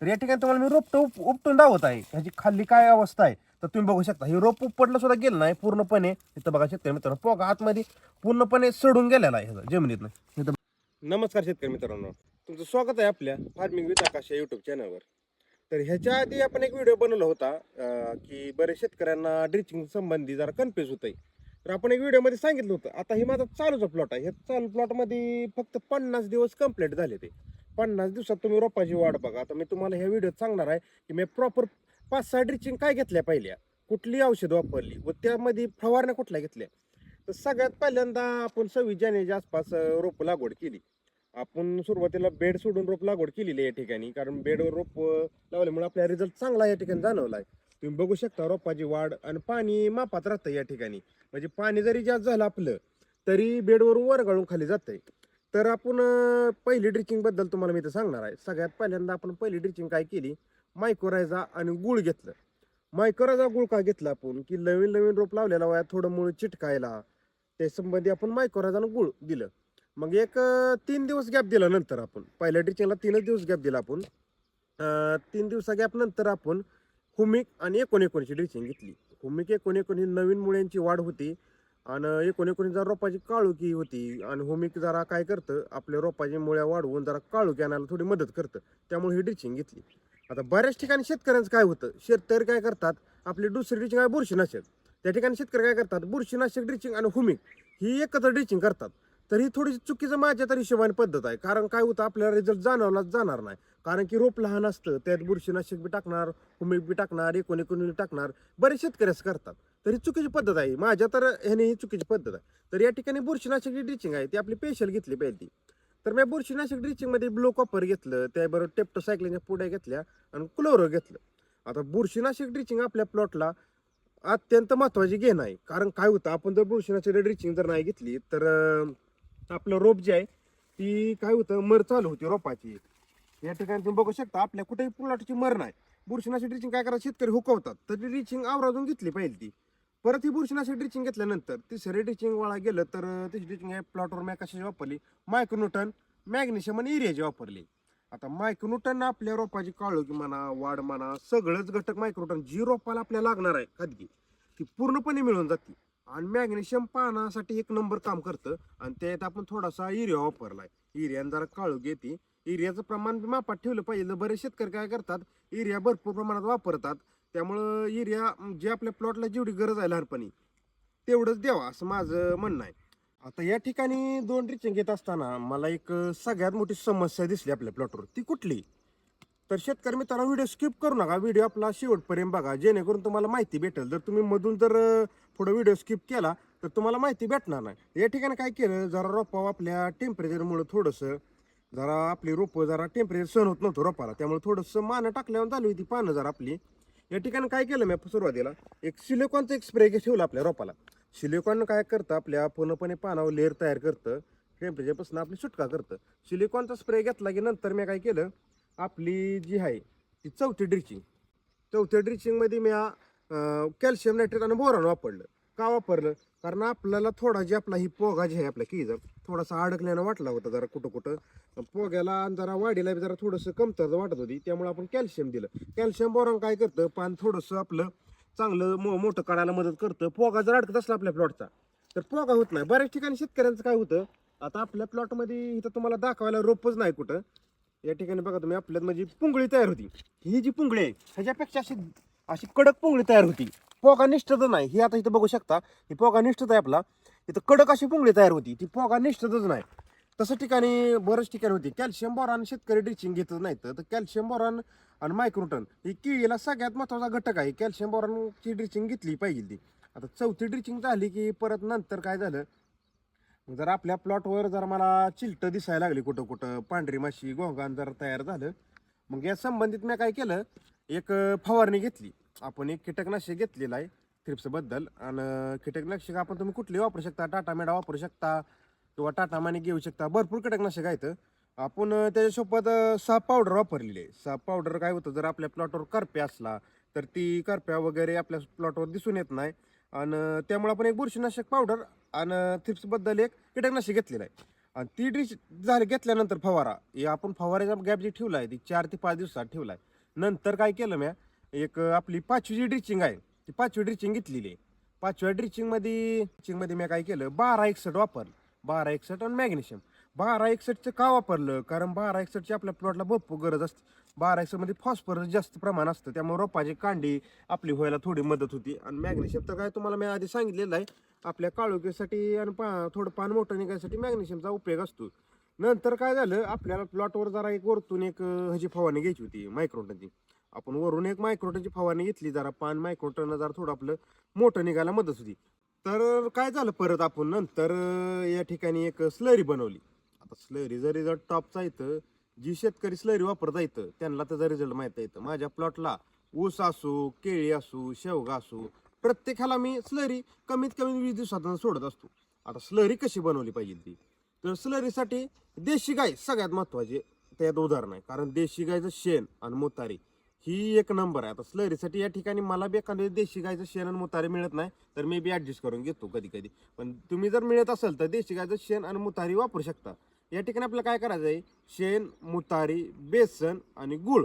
तर या ठिकाणी तुम्हाला मी रोपटं उप उपटून दावत आहे. ह्याची खाली काय अवस्था आहे? तर तुम्ही बघू शकता हे रोप उपटलं सुद्धा गेलं नाही पूर्णपणे. इथं बघा शेतकरी मित्रांनो पोगा आतमध्ये पूर्णपणे सडून गेलेला आहे ह्याचा जमिनीतनं. इथं नमस्कार शेतकरी मित्रांनो. तुमचं स्वागत आहे आपल्या फार्मिंग विथ आकाश या युट्यूब चॅनलवर तर ह्याच्या आधी आपण एक व्हिडिओ बनवला होता की बरेच शेतकऱ्यांना ड्रिचिंग संबंधी जरा कन्फ्युज होत आहे तर आपण एक व्हिडिओमध्ये सांगितलं होतं. आता हे माझा चालूचा प्लॉट आहे. ह्या चालू प्लॉटमध्ये फक्त पन्नास दिवस कंप्लीट झाले ते. पन्नास दिवसात तुम्ही रोपाची वाढ बघा. आता मी तुम्हाला ह्या व्हिडिओत सांगणार आहे की मी प्रॉपर पाच सहा ड्रिचिंग काय घेतल्या पहिल्या? कुठली औषध वापरली? व त्यामध्ये फवारण्या कुठल्या घेतल्या? तर सगळ्यात पहिल्यांदा आपण सव्वीस जानेच्या आसपास रोप लागवड केली. आपण सुरुवातीला बेड सोडून रोप लागवड केलेली आहे या ठिकाणी. कारण बेडवर रोप लावल्यामुळे आपल्याला रिझल्ट चांगला या ठिकाणी जाणवला आहे तुम्ही बघू शकता रोपाची वाढ आणि पाणी मापात राहतं या ठिकाणी. म्हणजे पाणी जरी जास्त झालं आपलं तरी बेडवरून वर गाळून खाली जातंय. तर आपण अं, पहिली ड्रिचिंगबद्दल तुम्हाला मी इथं सांगणार आहे. सगळ्यात पहिल्यांदा आपण पहिली ड्रिचिंग काय केली? मायकोरायझा आणि गुळ घेतलं. मायकोरायझा गुळ का घेतला आपण? की नवीन नवीन रोप लावलेला वया थोडं मुळ चिटकायला. त्या संबंधी आपण मायक्रोरायझा गुळ दिलं. मग एक अं, तीन दिवस गॅप दिला नंतर आपण पहिल्या ड्रिचिंगला तीनच दिवस गॅप दिला आपण. अं, तीन दिवसा गॅप नंतर आपण हुमिक आणि एकोणेकोणीची ड्रिचिंग घेतली. हुमिक एकोणएकोणी नवीन मुळ्यांची वाढ होती. आणि एकोणीकोणी जरा रोपाची काळुकी होती. आणि होमिक जरा काय करतं आपल्या रोपाची मुळ्या वाढवून जरा काळुकी आणायला थोडी मदत करतं. त्यामुळे ही ड्रिचिंग घेतली. आता बऱ्याच ठिकाणी शेतकऱ्यांचं काय होतं शेतकरी काय करतात आपली दुसरी ड्रिचिंग आहे बुरशीनाशक. त्या ठिकाणी शेतकरी काय करतात बुरशीनाशक ड्रिचिंग आणि होमिक ही एकत्र ड्रिचिंग करतात. तर ही थोडीशी चुकीचं माझ्या तर हिशोबाने पद्धत आहे. कारण काय होतं आपल्याला रिझल्ट जाणवलाच जाणार नाही. कारण की रोप लहान असतं त्यात बुरशीनाशक बी टाकणार हुमिक बी टाकणार एकोण एकोणी टाकणार. बरेच शेतकरी असं करतात. तर ही चुकीची पद्धत आहे. माझ्या तर ह्याने ही चुकीची पद्धत आहे. तर या ठिकाणी बुरशीनाशक जी ड्रिचिंग आहे ती आपली पेशल घेतली पाहिजे. ती तर मी बुरशीनाशक ड्रिचिंगमध्ये ब्लो कॉपर घेतलं त्याबरोबर टेप्टोसायक्लिनच्या पुढे घेतल्या आणि क्लोरो घेतलं. आता बुरशीनाशक ड्रिचिंग आपल्या प्लॉटला अत्यंत महत्त्वाची घेणं आहे. कारण काय होतं आपण जर बुरशीनाशक ड्रिचिंग जर नाही घेतली तर आपलं रोप जे आहे ती काय होतं मर चालू होती रोपाची. या ठिकाणी तुम्ही बघू शकता आपल्या कुठेही प्लॉटची मर नाही. बुरशीनाशक ड्रिचिंग काय करा शेतकरी हुकवतात. तर ड्रिचिंग आवराजून घेतली पाहिजे ती. परत ही बुरशीनाशक ड्रिचिंग घेतल्यानंतर तिसरी ड्रिचिंग वाळा गेलं तर अं, तिची ड्रिचिंग आहे प्लॉटवर मॅ कशाची वापरली? मायक्रोन्यूटन मॅग्नेशियम आणि इरियाची वापरली. आता मायक्रोन्यूटन आपल्या रोपाची काळोगी म्हणा वाढ म्हणा सगळंच घटक मायक्रोटन जी रोपाला आपल्याला लागणार आहे खादगी ती पूर्णपणे मिळून जाते. आणि मॅग्नेशियम पानासाठी एक नंबर काम करतं आणि त्यात आपण थोडासा इरिया वापरलाय. इरियाने जरा काळू घेते. इरियाचं प्रमाण मापात ठेवलं पाहिजे. बरेच शेतकरी काय करतात? इरिया भरपूर प्रमाणात वापरतात. त्यामुळं युरिया जे आपल्या प्लॉटला जेवढी गरज आहे लहानपणी तेवढंच द्यावा असं माझं म्हणणं आहे. आता या ठिकाणी दोन ड्रिचिंग घेत असताना मला एक सगळ्यात मोठी समस्या दिसली आपल्या प्लॉटवर ती कुठली? तर शेतकरी मित्रांनो व्हिडिओ स्किप करू नका. व्हिडिओ आपला शेवटपर्यंत बघा. जेणेकरून तुम्हाला माहिती भेटेल. जर तुम्ही मधून जर पुढं पुढे व्हिडिओ स्किप केला तर तुम्हाला माहिती भेटणार नाही. या ठिकाणी काय केलं जरा रोपा आपल्या टेम्परेचरमुळं थोडंसं जरा आपली रोपं जरा टेम्परेचर सहन होत नव्हतं रोपाला. त्यामुळे थोडंसं मानं टाकल्यावर झाली होती पानं जरा आपली. या ठिकाणी काय केलं मी सुरुवातीला? एक सिलिकॉनचा एक स्प्रे ठेवलं आपल्या रोपाला. सिलिकॉन काय करतं? आपल्या पूर्णपणे पानावर लेअर तयार करतं. टेम्परेचरपासून आपली सुटका करतं. सिलिकॉनचा स्प्रे घेतला की नंतर मी काय केलं? आपली जी आहे ती चौथी ड्रिचिंग चौथ्या ड्रिचिंगमध्ये मी कॅल्शियम नायट्रेट आणि बोरॉन वापरलं. का वापरलं? कारण आपल्याला थोडा जे आपला ही पोगा जी आहे आपल्या जर थोडासा अडकल्यानं वाटला होता जरा कुठं कुठं पोग्याला जरा वाढीला बी जरा थोडंसं कमतरता वाटत होती. त्यामुळे आपण कॅल्शियम दिलं. कॅल्शियम बोरॉन काय करतं? पान थोडंसं आपलं चांगलं मो मोठं काढायला मदत करतं. पोगा जर अडकत असला आपल्या प्लॉटचा तर पोगा होत नाही. बऱ्याच ठिकाणी शेतकऱ्यांचं काय होतं? आता आपल्या प्लॉटमध्ये इथं तुम्हाला दाखवायला रोपच नाही कुठं. या ठिकाणी बघा तुम्ही आपल्यात म्हणजे पुंगळी तयार होती. ही जी पुंगळी आहे ह्याच्यापेक्षा अशी अशी कडक पुंगळी तयार होती. पोगा निष्ठच नाही. ही आता इथं बघू शकता. ही पोगा निष्ठत आहे आपला. इथं कडक अशी पुंगळी तयार होती. ती पोगा निष्ठतच नाही. तसं ठिकाणी बऱ्याच ठिकाणी होती. कॅल्शियम बोरान शेतकरी ड्रिचिंग घेतच नाही तर कॅल्शियम बोरॉन आणि मायक्रोटन ही केळीला सगळ्यात महत्त्वाचा घटक आहे. कॅल्शियम बोरानची ड्रिचिंग घेतली पाहिजे ती. आता चौथी ड्रिचिंग झाली की परत नंतर काय झालं? जर आपल्या प्लॉटवर जर मला चिलट दिसायला लागली कुठं कुठं पांढरी माशी गोंगान जर तयार झालं मग या संबंधित मी काय केलं? एक फवारणी घेतली. आपण एक कीटकनाशक घेतलेलं आहे थ्रिप्सबद्दल आणि कीटकनाशक आपण तुम्ही कुठली वापरू शकता टाटा मेडा वापरू शकता किंवा टाटा माने घेऊ शकता. भरपूर कीटकनाशक आहेत. आपण त्याच्यासोबत सहा साप पावडर वापरलेली आहे. साप पावडर काय होतं जर आपल्या प्लॉटवर करप्या असला तर ती करप्या वगैरे आपल्या प्लॉटवर दिसून येत नाही. आणि त्यामुळे आपण एक बुरशीनाशक पावडर आणि थ्रिप्सबद्दल एक कीटकनाशक घेतलेलं आहे. आणि ती डिश झाली घेतल्यानंतर फवारा. हे आपण फवाराचा गॅप जे ठेवला आहे ती चार ते पाच दिवसात ठेवला आहे. नंतर काय केलं म्या एक आपली पाचवी जी ड्रिचिंग आहे. ती पाचवी ड्रिचिंग घेतलेली आहे. पाचव्या ड्रिचिंगमध्ये ड्रिचिंगमध्ये मी काय केलं बारा एकसठ वापरलं. बारा एकसठ आणि मॅग्नेशियम बारा एकसठचं का वापरलं? कारण बारा एकसठची आपल्या प्लॉटला भरपूर गरज असते. बारा एकसठमध्ये फॉस्फरस जास्त प्रमाण असतं. त्यामुळे रोपाची कांडी आपली व्हायला थोडी मदत होती. आणि मॅग्नेशियम तर काय तुम्हाला मी आधी सांगितलेलं आहे. आपल्या काळोखीसाठी आणि पा थोडं पान मोठं निघायसाठी मॅग्नेशियमचा उपयोग असतो. नंतर काय झालं आपल्याला प्लॉटवर जरा एक वरतून एक अं, ह्याची फवारणी घ्यायची होती मायक्रोटनची आपण वरून एक मायक्रोटनची फवारणी घेतली जरा पान मायक्रोटन जरा थोडं आपलं मोठं निघायला मदत होती. तर काय झालं परत आपण नंतर अं, या ठिकाणी एक स्लरी बनवली. आता स्लरी जर रिझल्ट टॉपचा येतं जी शेतकरी स्लरी वापरता येतं त्यांना त्याचा रिझल्ट माहिती येतं माझ्या प्लॉटला ऊस असो केळी असो शेवगा असो प्रत्येकाला मी स्लरी कमीत कमी वीस दिवसातून सोडत असतो. आता स्लरी कशी बनवली पाहिजे ती? तर स्लरीसाठी देशी गाय सगळ्यात महत्वाची त्यात उदाहरण आहे. कारण देशी गायचं शेण आणि मोतारी ही एक नंबर आहे. आता स्लरीसाठी या ठिकाणी मला बी एखाद्या देशी गायचं शेण आणि मुतारी मिळत नाही तर मी बी ॲडजस्ट करून घेतो कधी कधी पण तुम्ही जर मिळत असेल तर देशी गायचं शेण आणि मुतारी वापरू शकता. या ठिकाणी आपल्याला काय करायचं आहे? शेण मुतारी बेसन आणि गुळ.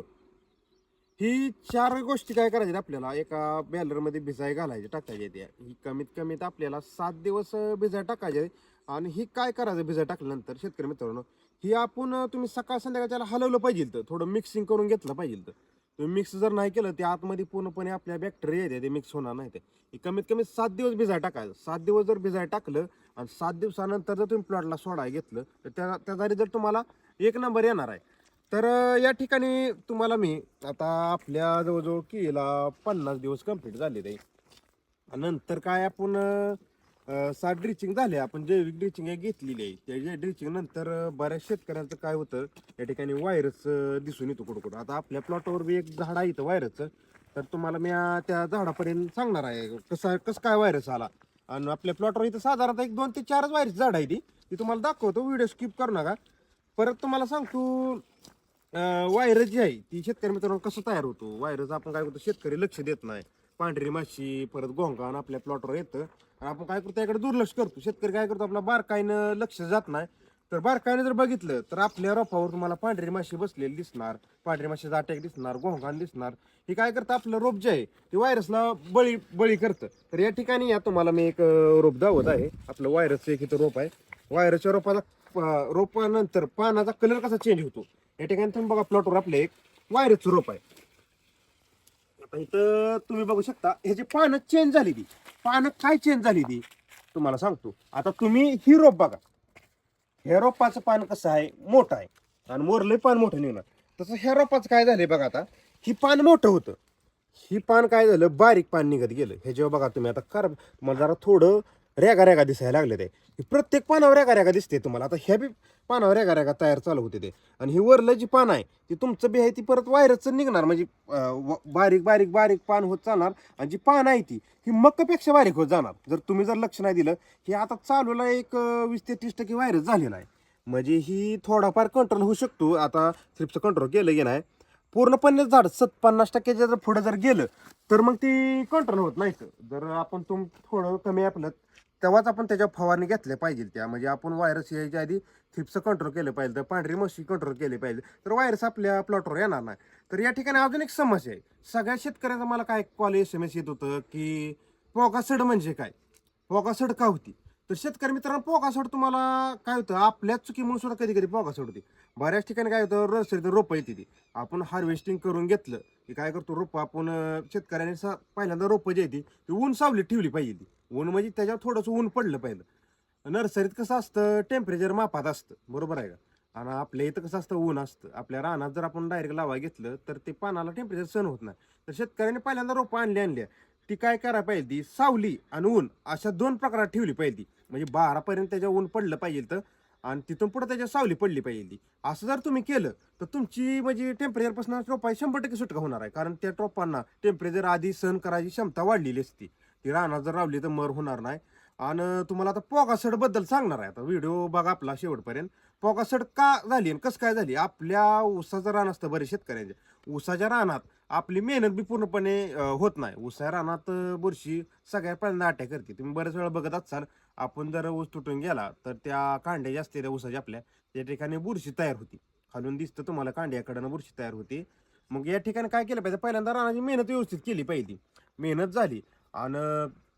ही चार गोष्टी काय करायच्या आपल्याला? एका बॅलरमध्ये भिजाय घालायचे टाकायचे. त्या ही कमीत कमीत आपल्याला सात दिवस भिजाय टाकायचे आणि ही काय करायचं भिजा टाकल्यानंतर शेतकरी मित्रांनो ही आपण तुम्ही सकाळ संध्याकाळ त्याला हलवलं पाहिजे तर थोडं मिक्सिंग करून घेतलं पाहिजे तर. तुम्ही मिक्स जर नाही केलं ते आतमध्ये पूर्णपणे आपल्या बॅक्टेरिया येते ते मिक्स होणार नाही ते. कमीत कमी सात दिवस भिजाय टाकायचं. सात दिवस जर भिजाय टाकलं आणि सात दिवसानंतर जर तुम्ही प्लॉटला सोडाय घेतलं तर त्या त्याचा रिझल्ट तुम्हाला एक नंबर येणार आहे. तर या ठिकाणी तुम्हाला मी आता आपल्या जवळजवळ केला पन्नास दिवस कंप्लीट झाले ते नंतर काय आपण सात ड्रिचिंग झाले. आपण जैविक ड्रिचिंग एक घेतलेली आहे. त्या ड्रिचिंग नंतर बऱ्याच शेतकऱ्यांचं काय होतं या ठिकाणी व्हायरस दिसून येतो कुठं कुठं आता आपल्या प्लॉटवर बी एक झाड आहे इथं व्हायरसचं तर तुम्हाला मी त्या झाडापर्यंत सांगणार आहे. कसं कसं काय व्हायरस आला. आणि आपल्या प्लॉटवर इथं साधारणतः एक दोन ते चारच व्हायरस झाड आहे ती. ती तुम्हाला दाखवतो. व्हिडिओ स्किप करू नका. परत तुम्हाला सांगतो व्हायरस जी आहे ती शेतकरी मित्रांनो कसं तयार होतो? व्हायरस आपण काय करतो? शेतकरी लक्ष देत नाही. पांढरी माशी परत गोंगाण आपल्या प्लॉटवर येतं. आणि आपण काय करतो याकडे दुर्लक्ष करतो. शेतकरी काय करतो आपला बारकाईनं लक्ष जात नाही. तर बारकाईनं जर बघितलं तर आपल्या रोपावर तुम्हाला पांढरी माशी बसलेली दिसणार. पांढरी माशीचा अटॅक दिसणार गोहगान दिसणार. हे काय करतं आपलं रोप जे आहे ते व्हायरसला बळी बळी करतं. तर या ठिकाणी या तुम्हाला मी एक रोप दावत आहे. आपलं व्हायरसचं एक इथं रोप आहे. व्हायरसच्या रोपाला रोपानंतर पानाचा कलर कसा चेंज होतो? या ठिकाणी तुम्ही बघा प्लॉटवर आपलं एक व्हायरसचं रोप आहे. आता इथं तुम्ही बघू शकता ह्याची पानं चेंज झाली ती. पानं काय चेंज झाली ती? तुम्हाला सांगतो. आता तुम्ही ही रोप बघा. ह्या रोपाचं पान कसं आहे? मोठं आहे. आणि मोरलंही पान मोठं निघणार. तसं ह्या रोपाचं काय झालंय बघा आता? ही पान मोठं होतं. ही पान काय झालं? बारीक पान निघत गेलं. हे जेव्हा बघा तुम्ही आता कर तुम्हाला जरा थोडं रेगा रेगा दिसायला लागले ते. प्रत्येक पानावर रेगा रेगा दिसते तुम्हाला. आता ह्या बी पानावर रेगा रेगा तयार चालू होते ते. आणि ही वरलं जी पान आहे ती तुमचं बी आहे ती परत वायरसचं निघणार. म्हणजे व- बारीक बारीक बारीक पान होत जाणार आणि जी पान आहे ती ही मक्कपेक्षा बारीक होत जाणार. जर तुम्ही जर लक्ष नाही दिलं की आता चालूला एक वीस ते तीस टक्के व्हायरस झालेला आहे. म्हणजे ही थोडाफार कंट्रोल होऊ शकतो. आता थ्रिपचं कंट्रोल केलं गेलं आहे पूर्णपणे झाड सत पन्नास टक्क्याच्या जर पुढं जर गेलं तर मग ती कंट्रोल होत नाही. जर आपण तुम थोडं कमी आपलं तेव्हाच आपण त्याच्या फवारणी घेतल्या पाहिजे त्या. म्हणजे आपण व्हायरस यायच्या आधी थिप्स कंट्रोल केलं पाहिजे. तर पांढरी मशी कंट्रोल केली पाहिजे. तर व्हायरस आपल्या प्लॉटवर येणार नाही. तर या ठिकाणी अजून एक समस्या आहे. सगळ्या शेतकऱ्यांचा मला काय कॉल एस एम एस येत होतं की पोगासड म्हणजे काय? पोगासड का होती? तर शेतकरी मित्रांनो पोगासड तुम्हाला काय होतं? आपल्याच चुकीमुळे सुद्धा कधी कधी पोगासड होते. बऱ्याच ठिकाणी काय होतं? नर्सरीत रोपं येते ती आपण हार्वेस्टिंग करून घेतलं की काय करतो? रोपं आपण शेतकऱ्याने सा- पहिल्यांदा रोपं जी येते ती ऊन सावली ठेवली पाहिजे ती. ऊन म्हणजे त्याच्यावर थोडंसं ऊन पडलं पाहिजे. नर्सरीत कसं असतं? टेम्परेचर मापात असतं. बरोबर आहे का? आणि आपल्या इथं कसं असतं? ऊन असतं. आपल्या रानात जर आपण डायरेक्ट लावा घेतलं तर ते पानाला टेम्परेचर सहन होत नाही. तर शेतकऱ्याने पहिल्यांदा रोपं आणली आणल्या ती काय करायला पाहिजे ती? सावली आणि ऊन अशा दोन प्रकारात ठेवली पाहिजे ती. म्हणजे बारापर्यंत त्याच्या ऊन पडलं पाहिजे तर आणि तिथून पुढे त्याच्या सावली पडली पाहिजे ती. असं जर तुम्ही केलं तर तुमची म्हणजे टेम्परेचरपासून रोपा शंभर टक्के सुटका होणार आहे. कारण त्या रोपांना टेम्परेचर आधी सहन करायची क्षमता वाढलेली असते. ती रानात जर रावली तर मर होणार नाही. आणि तुम्हाला आता पोगासडबद्दल सांगणार आहे. आता व्हिडिओ बघा आपला शेवटपर्यंत. पोकासड का झाली आणि कसं काय झाली? आपल्या ऊसाचं रान असतं बरेच शेतकऱ्यांच्या ऊसाच्या रानात आपली मेहनत बी पूर्णपणे होत नाही. ऊसाच्या रानात बुरशी सगळ्या पहिल्यांदा अटॅक करते. तुम्ही बरेच वेळा बघत असाल आपण जर ऊस तुटून गेला तर त्या कांड्या ज्या असते त्या ऊसाच्या आपल्या त्या ठिकाणी बुरशी तयार होती. खालून दिसतं तुम्हाला कांड्याकडनं बुरशी तयार होती. मग या ठिकाणी काय केलं पाहिजे? पहिल्यांदा रानाची मेहनत व्यवस्थित केली पाहिजे. मेहनत झाली आणि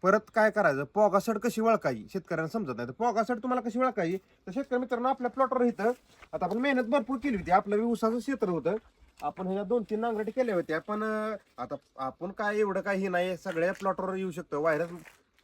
परत काय करायचं? पोगासड कशी वळकायची शेतकऱ्यांना समजत नाही. तर पोगासड तुम्हाला कशी वळकायची तर शेतकरी मित्रांनो आपल्या प्लॉटवर इथं आता आपण मेहनत भरपूर केली होती. आपलं बी ऊसाचं क्षेत्र होतं. आपण ह्या दोन तीन नांगरटी केल्या होत्या. पण आता आपण काय एवढं काही नाही. सगळ्या प्लॉटवर येऊ शकतो. व्हायरस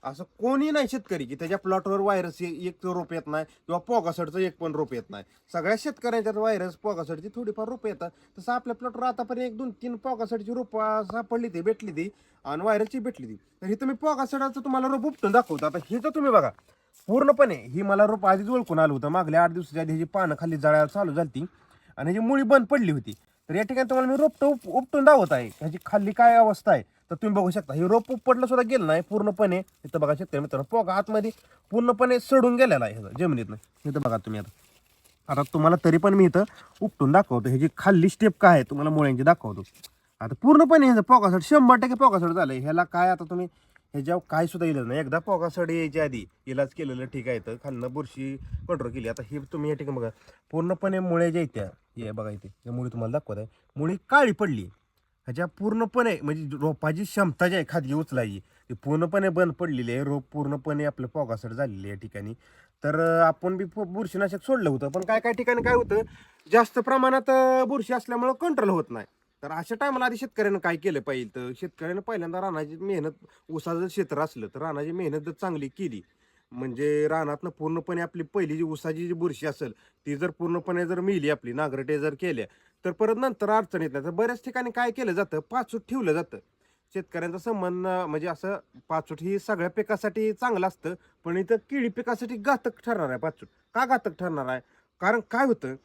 असं कोणी नाही शेतकरी की त्याच्या प्लॉटवर व्हायरस एक रोप येत नाही किंवा पोगासडचं एक पण रोप येत नाही. सगळ्या शेतकऱ्यांच्यात व्हायरस पोगासडची थोडीफार रोप येतात. तसं आपल्या प्लॉटवर आतापर्यंत एक दोन तीन पोगासडची रोपं सापडली ती भेटली ती आणि व्हायरसची भेटली ती. तर हे तुम्ही पोगासडाचं तुम्हाला रोप उपटून दाखवतो. आता हे तर तुम्ही बघा. पूर्णपणे ही मला रोप आधीच ओळखून आलं होतं. मागल्या आठ दिवसाच्या आधी ह्याची पानं खाली जळायला चालू झाली आणि ह्याची मुळी बंद पडली होती. तर या ठिकाणी तुम्हाला मी रोपटं उप उपटून दावत आहे. ह्याची खाली काय अवस्था आहे? तर तुम्ही बघू शकता हे रोप उपटलं सुद्धा गेलं नाही पूर्णपणे इथं बघा शकता मित्रांनो पोगा आतमध्ये पूर्णपणे सडून गेलेला आहे जमिनीतनं. इथं बघा तुम्ही आता. आता तुम्हाला तरी पण मी इथं उपटून दाखवतो. हे जी खाल्ली स्टेप काय आहे तुम्हाला मुळ्यांची दाखवतो. आता पूर्णपणे ह्याचं पोगासड शंभर टक्के पोगासड झालं ह्याला काय आता तुम्ही ह्याच्यावर काय सुद्धा इलाज नाही. एकदा पोगासड यायच्या आधी इलाज केलेलं ठीक आहे तर खालनं बुरशी कंट्रोल केली. आता हे तुम्ही या ठिकाणी बघा पूर्णपणे मुळे ज्या त्या हे बघा इथे मुळी तुम्हाला दाखवत आहे. मुळी काळी पडली. ह्याच्या पूर्णपणे म्हणजे रोपाची क्षमता जी आहे खाजगी उचलायची ती पूर्णपणे बंद पडलेली आहे. रोप पूर्णपणे आपलं पोगासड झालेली आहे या ठिकाणी. तर आपण बी बुरशीनाशक सोडलं होतं पण काय काय ठिकाणी काय होतं जास्त प्रमाणात बुरशी असल्यामुळं कंट्रोल होत नाही. तर अशा टायमाला आधी शेतकऱ्यानं काय केलं पाहिजे तर शेतकऱ्यानं पहिल्यांदा रानाची मेहनत ऊसाचं क्षेत्र असलं तर रानाची मेहनत जर चांगली केली म्हणजे रानातनं पूर्णपणे आपली पहिली जी ऊसाची जी बुरशी असेल ती जर पूर्णपणे जर मिली आपली नागरटे जर केल्या तर परत नंतर अडचण येत नाही. तर बऱ्याच ठिकाणी काय केलं जातं? पाचूट ठेवलं जातं. शेतकऱ्यांचा संबंध म्हणजे असं पाचूट ही सगळ्या पिकासाठी चांगलं असतं पण इथं केळी पिकासाठी घातक ठरणार आहे पाचूट. का घातक ठरणार आहे? कारण काय होतं?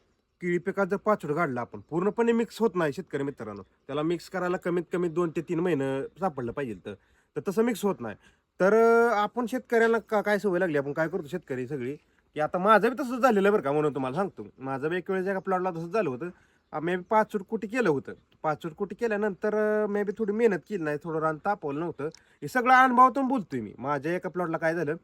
केळी पिकात जर पाचूट काढला आपण पूर्णपणे मिक्स होत नाही शेतकरी मित्रांनो. त्याला मिक्स करायला कमीत कमी दोन ते तीन महिने सापडलं पाहिजे तर तर तसं मिक्स होत नाही. तर आपण शेतकऱ्याला का काय सवय लागली? आपण काय करतो शेतकरी सगळी? की आता माझं बी तसंच झालेलं बरं का म्हणून तुम्हाला सांगतो. माझं बी एक वेळेस एका प्लॉटला तसंच झालं होतं. मे बी पाच केलं होतं. पाच चूट केल्यानंतर मे बी थोडी मेहनत केली नाही थोडं रान तापवलं नव्हतं. हे सगळं अनुभवातून बोलतोय मी. माझ्या एका प्लॉटला काय झालं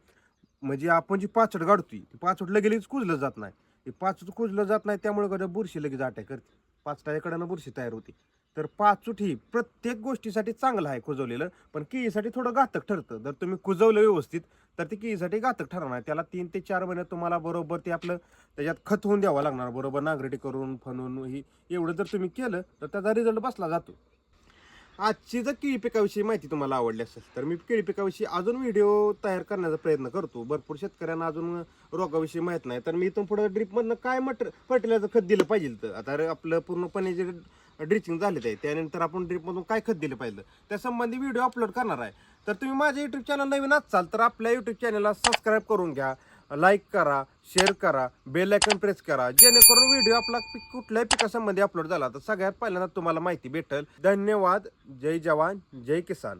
म्हणजे आपण जी पाचट गाडतोय ती पाचट लगेच कुजलं जात नाही. ते पाचट कुजलं जात नाही त्यामुळे कडे बुरशी लगेच अटॅक करते. पाचटाकडनं बुरशी तयार होती. तर पाचूट ही प्रत्येक गोष्टीसाठी चांगलं आहे कुजवलेलं पण केळीसाठी थोडं घातक ठरतं. जर तुम्ही कुजवलं व्यवस्थित तर ते केळीसाठी घातक ठरणार त्याला तीन ते चार महिने तुम्हाला बरोबर ते आपलं त्याच्यात खत होऊन द्यावं लागणार. बरोबर नांगरटी करून फनून ही एवढं जर तुम्ही केलं तर त्याचा रिझल्ट बसला जातो. आजची जर केळी पिकाविषयी माहिती तुम्हाला आवडली असेल तर मी केळी पिकाविषयी अजून व्हिडिओ तयार करण्याचा प्रयत्न करतो. भरपूर शेतकऱ्यांना अजून रोगाविषयी माहीत नाही. तर मी इथून पुढे ड्रीपमधनं काय मटर फर्टिलायझर खत दिलं पाहिजे तर आता आपलं पूर्णपणे जे ड्रिचिंग झालेलं आहे त्यानंतर आपण ड्रीपमधून काय खत दिलं पाहिजे? त्या संबंधी व्हिडिओ अपलोड करणार आहे. तर तुम्ही माझ्या यूट्यूब चॅनल नवीन असाल तर आपल्या यूट्यूब चॅनलला सबस्क्राईब करून घ्या. लाईक करा शेअर करा बेल आयकन प्रेस करा. जेणेकरून व्हिडिओ आपला पिक कुठल्याही पिकासंबंधी अपलोड झाला तर सगळ्यात पहिल्यांदा तुम्हाला माहिती भेटेल. धन्यवाद. जय जवान जय किसान.